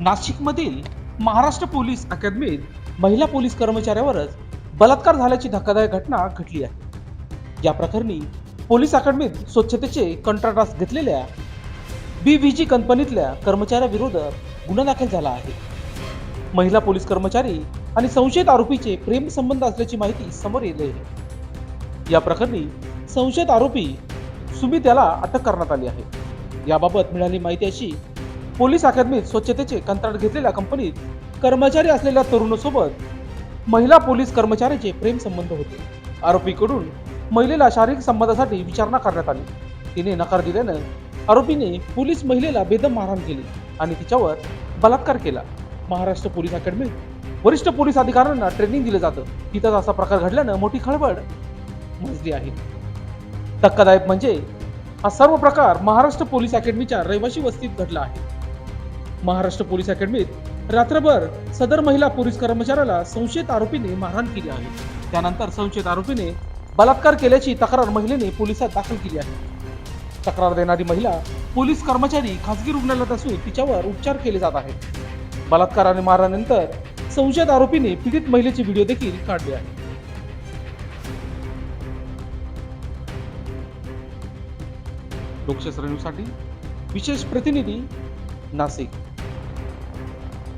नाशिकमधील महाराष्ट्र पोलीस अकादमीत महिला पोलीस कर्मचाऱ्यावरच बलात्कार झाल्याची धक्कादायक घटना घडली आहे. या प्रकरणी पोलीस अकादमीत स्वच्छतेचे कंत्राटास घेतलेल्या बी व्ही जी कंपनीतल्या कर्मचाऱ्याविरोधात गुन्हा दाखल झाला आहे. महिला पोलीस कर्मचारी आणि संशयित आरोपीचे प्रेम संबंध असल्याची माहिती समोर येते. या प्रकरणी संशयित आरोपी सुमित याला अटक करण्यात आली आहे. याबाबत मिळाली माहिती अशी पोलीस अकादमीत स्वच्छतेचे कंत्राट घेतलेल्या कंपनीत कर्मचारी असलेल्या तरुणासोबत महिला पोलीस कर्मचाऱ्याचे प्रेम संबंध होते. आरोपीकडून महिलेला शारीरिक संबंधासाठी विचारणा करण्यात आली. तिने नकार दिल्यानं आरोपीने पोलीस महिलेला बेदम मारहाण केली आणि तिच्यावर बलात्कार केला. महाराष्ट्र पोलीस अकॅडमीत वरिष्ठ पोलीस अधिकाऱ्यांना ट्रेनिंग दिलं जातं. तिथंच असा प्रकार घडल्यानं मोठी खळबळ मजली आहे. धक्कादायक म्हणजे हा सर्व प्रकार महाराष्ट्र पोलीस अकॅडमीच्या रहिवाशी वस्तीत घडला आहे. महाराष्ट्र पोलीस अकॅडमीत रात्रभर सदर महिला पोलीस कर्मचाऱ्याला संशयित आरोपीने मारहाण केली आहे. त्यानंतर संशयित आरोपीने बलात्कार केल्याची तक्रार महिलेने पोलिसात दाखल केली आहे. तक्रार देणारी महिला पोलीस कर्मचारी खासगी रुग्णालयात असून तिच्यावर उपचार केले जात आहेत. बलात्कार आणि मारहाणीनंतर संशयित आरोपीने पीडित महिलेचे व्हिडिओ देखील काढले आहे लोकशास्त्र न्यूजसाठी विशेष प्रतिनिधी नाशिक.